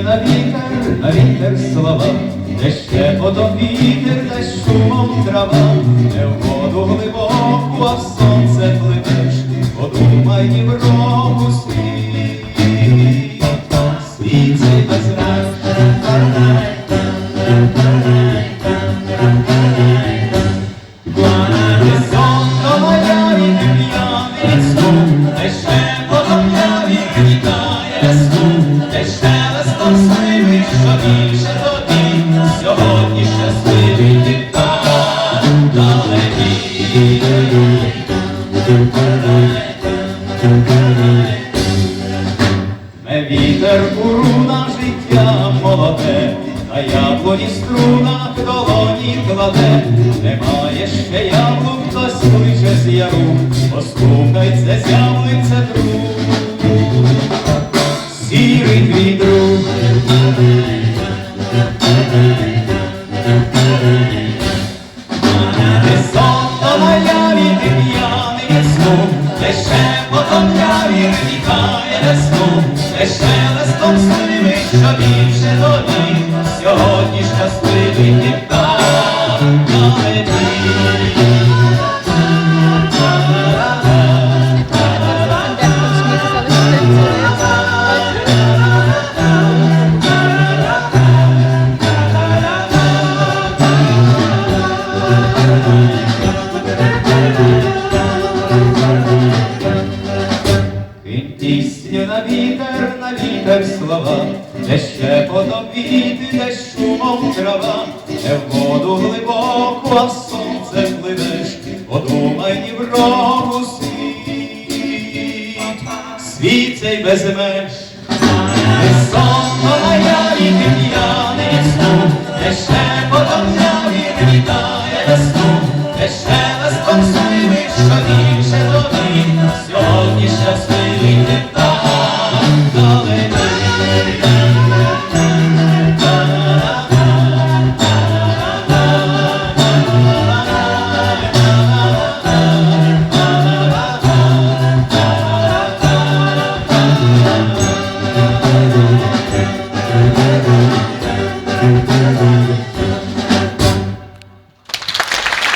вітер на слова, де ще потом вітер, де шумом трава, не в воду глибоку, а в сонце пливеш, подумай ні в рогу світ, світ цей безраз. Високо моя від п'яний сну, де ще що більше тобі, сьогодні щасливий вітар далекий. Ме вітер уруна життя молоде, на яблуні струнах долоні кладе, немає ще яблук, хтось кличе з яру, послухай це зяблиця друг, потом я вітає весну, ще листом сливи, що більше тобі, сьогодні щасливий вітар Кинь пісню на вітер, на вітер слова, де ще потом віти, де шумом трава, не в воду глибоку, а сонце пливеш, подумай ні в рогу світ, світ цей без меж. На ярі п'яний сну, де ще потом я